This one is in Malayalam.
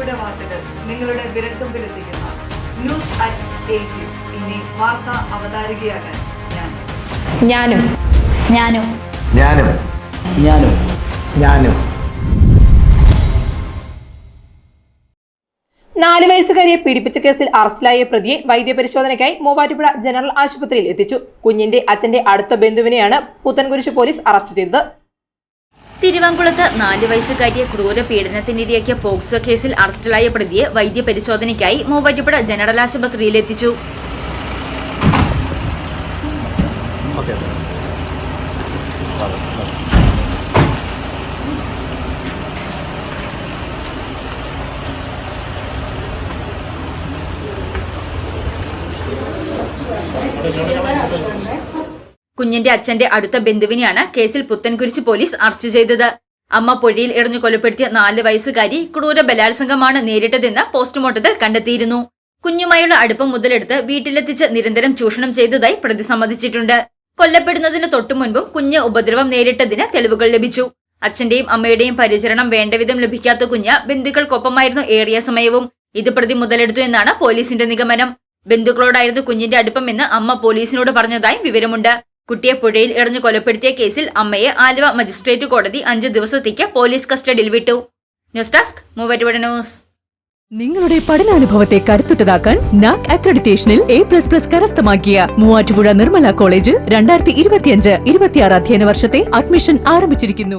നിങ്ങളുടെ വിരൽത്തുമ്പിലെത്തിക്കുന്ന ന്യൂസ് അറ്റ് എയ്റ്റ് ഇനി വാർത്ത അവതാരികയാകാൻ ഞാൻ. ഞാനും. ഞാനും. ഞാനും. ഞാനും. ഞാനും. നാല് വയസ്സുകാരിയെ പീഡിപ്പിച്ച കേസിൽ അറസ്റ്റിലായ പ്രതിയെ വൈദ്യപരിശോധനയ്ക്കായി മൂവാറ്റുപുഴ ജനറൽ ആശുപത്രിയിൽ എത്തിച്ചു. കുഞ്ഞിന്റെ അച്ഛന്റെ അടുത്ത ബന്ധുവിനെയാണ് പുത്തൻകുരിശ് പോലീസ് അറസ്റ്റ് ചെയ്തത്. തിരുവാങ്കുളത്ത് നാല് വയസ്സുകാരിയെ ക്രൂര പീഡനത്തിനിരയാക്കിയ പോക്സോ കേസിൽ അറസ്റ്റിലായ പ്രതിയെ വൈദ്യപരിശോധനയ്ക്കായി മൂവാറ്റുപുഴ ജനറൽ ആശുപത്രിയിൽ എത്തിച്ചു കുഞ്ഞിന്റെ അച്ഛന്റെ അടുത്ത ബന്ധുവിനെയാണ് കേസിൽ പുത്തൻകുരിശ് പോലീസ് അറസ്റ്റ് ചെയ്തത്. അമ്മ പൊഴിയിൽ എറിഞ്ഞു കൊലപ്പെടുത്തിയ നാല് വയസ്സുകാരി ക്രൂര ബലാത്സംഗമാണ് നേരിട്ടതെന്ന് പോസ്റ്റ്മോർട്ടത്തിൽ കണ്ടെത്തിയിരുന്നു. കുഞ്ഞുമായുള്ള അടുപ്പം മുതലെടുത്ത് വീട്ടിലെത്തിച്ച് നിരന്തരം ചൂഷണം ചെയ്തതായി പ്രതി സമ്മതിച്ചിട്ടുണ്ട്. കൊല്ലപ്പെടുന്നതിന് തൊട്ടുമുൻപും കുഞ്ഞ് ഉപദ്രവം നേരിട്ടതിന് തെളിവുകൾ ലഭിച്ചു. അച്ഛന്റെയും അമ്മയുടെയും പരിചരണം വേണ്ടവിധം ലഭിക്കാത്ത കുഞ്ഞ് ബന്ധുക്കൾക്കൊപ്പമായിരുന്നു ഏറിയ സമയവും. ഇത് പ്രതി മുതലെടുത്തു എന്നാണ് പോലീസിന്റെ നിഗമനം. ബന്ധുക്കളോടായിരുന്നു കുഞ്ഞിന്റെ അടുപ്പമെന്ന് അമ്മ പോലീസിനോട് പറഞ്ഞതായും വിവരമുണ്ട്. കുട്ടിയെ പുഴയിൽ ഇറഞ്ഞു കൊലപ്പെടുത്തിയ കേസിൽ അമ്മയെ ആലുവ മജിസ്ട്രേറ്റ് കോടതി അഞ്ച് ദിവസത്തേക്ക് പോലീസ് കസ്റ്റഡിയിൽ വിട്ടു. News desk news. നിങ്ങളുടെ പഠനാനുഭവത്തെ കരുത്തുറ്റതാക്കാൻ നാക് അക്രഡിറ്റേഷനിൽ എ പ്ലസ് പ്ലസ് കരസ്ഥമാക്കിയ മൂവാറ്റുപുഴ നിർമ്മല കോളേജിൽ രണ്ടായിരത്തി ഇരുപത്തിയഞ്ച് ഇരുപത്തിയാറ് അധ്യയന വർഷത്തെ അഡ്മിഷൻ ആരംഭിച്ചിരിക്കുന്നു.